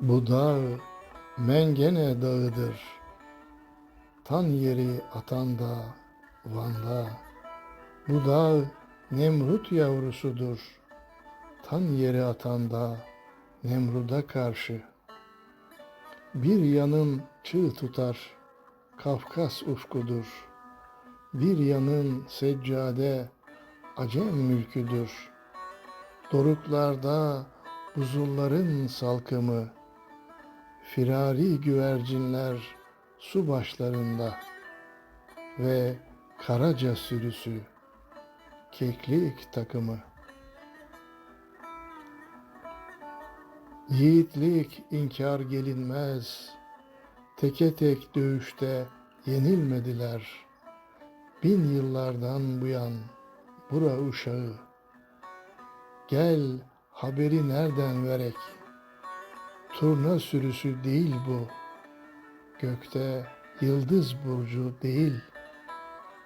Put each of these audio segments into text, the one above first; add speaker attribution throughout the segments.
Speaker 1: Bu dağ Mengene dağıdır. Tan yeri atan da Van'da. Bu dağ Nemrut yavrusudur. Tan yeri atan da Nemrud'a karşı. Bir yanın çığ tutar, Kafkas ufkudur. Bir yanın seccade, Acem mülküdür. Doruklarda buzulların salkımı, firari güvercinler su başlarında ve karaca sürüsü, keklik takımı. Yiğitlik inkar gelinmez, teke tek dövüşte yenilmediler. Bin yıllardan bu yan bura uşağı. Gel haberi nereden verek? Turna sürüsü değil bu. Gökte yıldız burcu değil.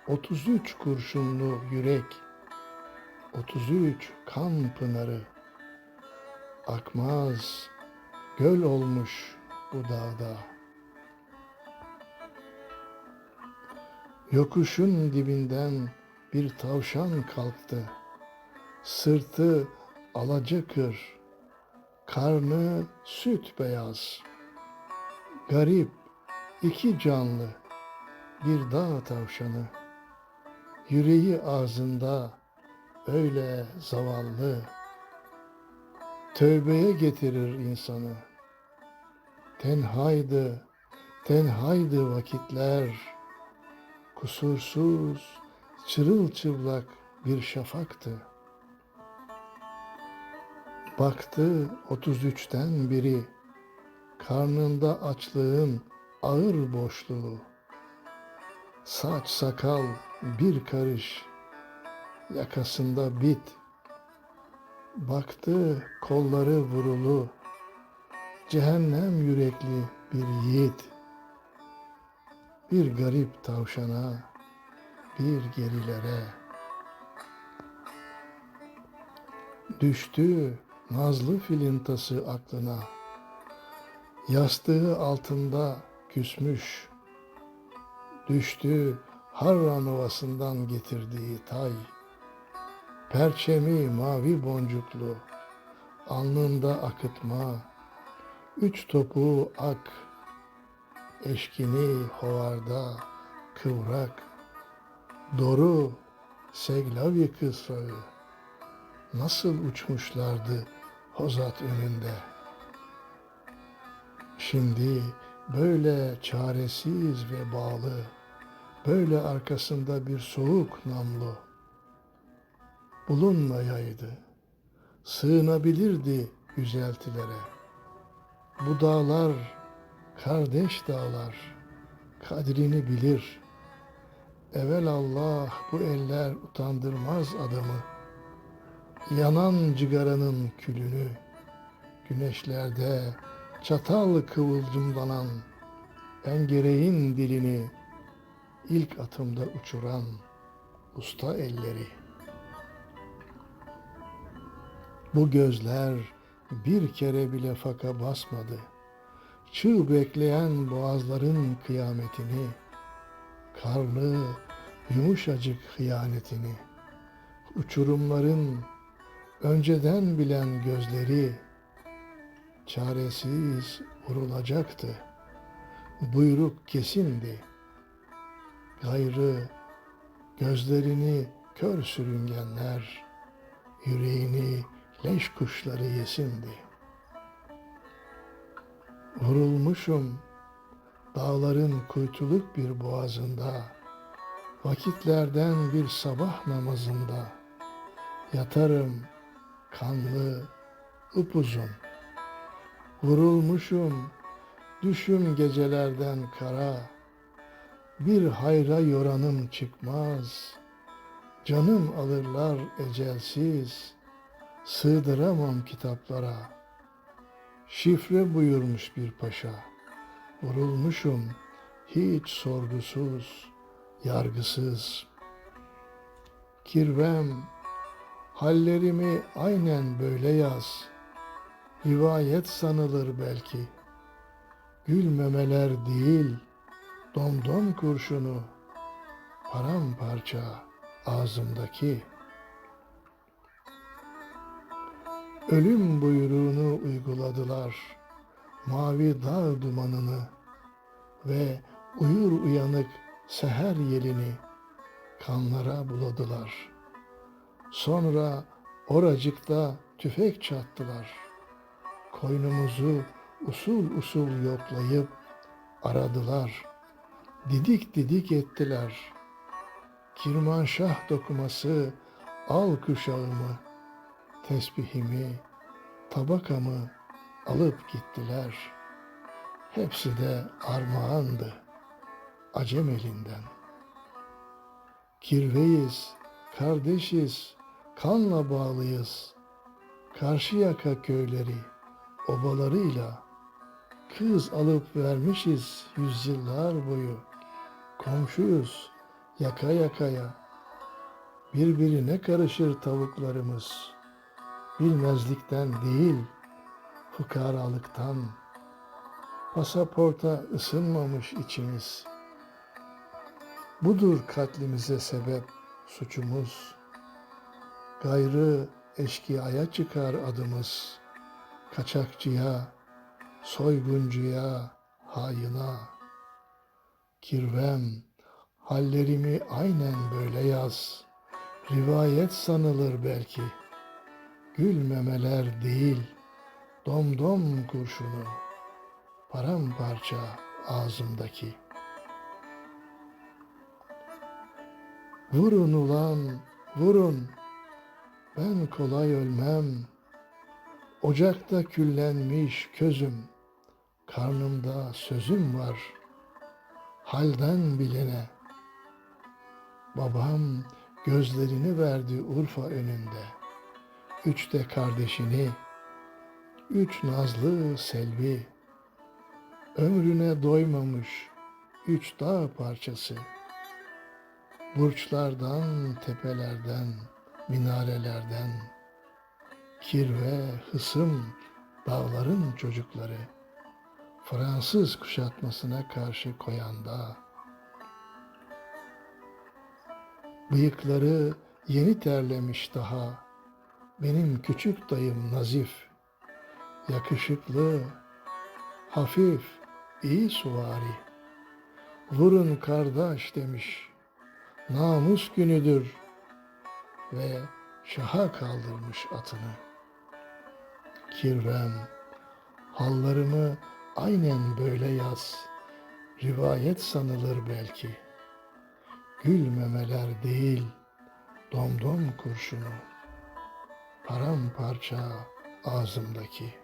Speaker 1: 33 kurşunlu yürek. 33 kan pınarı. Akmaz, göl olmuş bu dağda. Yokuşun dibinden bir tavşan kalktı. Sırtı alacakır, karnı süt beyaz. Garip iki canlı bir dağ tavşanı. Yüreği ağzında öyle zavallı. Tövbeye getirir insanı. Tenhaydı, tenhaydı vakitler. Kusursuz, çırılçıplak bir şafaktı. Baktı 33'ten biri, karnında açlığın ağır boşluğu. Saç sakal bir karış, yakasında bit. Baktı kolları vurulu, cehennem yürekli bir yiğit. Bir garip tavşana, bir gerilere. Düştü nazlı filintası aklına. Yastığı altında küsmüş. Düştü Harran Ovası'ndan getirdiği tay. Perçemi mavi boncuklu, alnında akıtma, üç topuğu ak, eşkini hovarda kıvrak, doru seglavi kısrağı, nasıl uçmuşlardı Hozat önünde. Şimdi böyle çaresiz ve bağlı, böyle arkasında bir soğuk namlu, bulunmayaydı, sığınabilirdi yüceltilere. Bu dağlar kardeş dağlar, kadrini bilir. Evel Allah bu eller utandırmaz adamı. Yanan cigaranın külünü, güneşlerde çatal kıvılcımlanan engereğin dilini ilk atımda uçuran usta elleri. Bu gözler bir kere bile faka basmadı. Çığ bekleyen boğazların kıyametini, karlı, yumuşacık hıyanetini, uçurumların önceden bilen gözleri çaresiz vurulacaktı. Buyruk kesindi. Gayrı gözlerini kör sürüngenler, yüreğini leş kuşları yesindi. Vurulmuşum dağların kuytuluk bir boğazında, vakitlerden bir sabah namazında, yatarım kanlı, upuzun. Vurulmuşum, düşüm gecelerden kara, bir hayra yoranım çıkmaz, canım alırlar ecelsiz, sığdıramam kitaplara. Şifre buyurmuş bir paşa, vurulmuşum hiç sorgusuz, yargısız. Kirvem, hallerimi aynen böyle yaz. rivayet sanılır belki. Gülmemeler değil, domdom kurşunu, paramparça ağzımdaki. Ölüm buyruğunu uyguladılar, mavi dağ dumanını ve uyur uyanık seher yelini kanlara buladılar. Sonra oracıkta tüfek çattılar. Koynumuzu usul usul yoklayıp aradılar. Didik didik ettiler. Kirmanşah dokuması al kuşağımı, tesbihimi, tabakamı alıp gittiler. Hepsi de armağandı, acem elinden. Kirveyiz, kardeşiz, kanla bağlıyız. Karşıyaka köyleri, obalarıyla kız alıp vermişiz yüzyıllar boyu. Komşuyuz, yaka yakaya. Birbirine karışır tavuklarımız. Bilmezlikten değil, fukaralıktan. Pasaporta ısınmamış içimiz. Budur katlimize sebep suçumuz. Gayrı eşkıyaya çıkar adımız. Kaçakçıya, soyguncuya, hayına. Kirvem, hallerimi aynen böyle yaz. Rivayet sanılır belki. Gülmemeler değil, domdom kurşunu. Paramparça ağzımdaki. Vurun ulan, vurun. Ben kolay ölmem. Ocakta küllenmiş közüm. Karnımda sözüm var. Halden bilene. Babam gözlerini verdi Urfa önünde. Üç de kardeşini, üç nazlı selvi. Ömrüne doymamış üç dağ parçası. Burçlardan, tepelerden, minarelerden, kirve, hısım, dağların çocukları, Fransız kuşatmasına karşı koyanda, bıyıkları yeni terlemiş daha, benim küçük dayım Nazif, yakışıklı, hafif, iyi suvari, vurun kardeş demiş, namus günüdür ve şaha kaldırmış atını. Kirvem, hallarımı aynen böyle yaz, rivayet sanılır belki. Gülmemeler değil, domdom kurşunu, paramparça ağzımdaki.''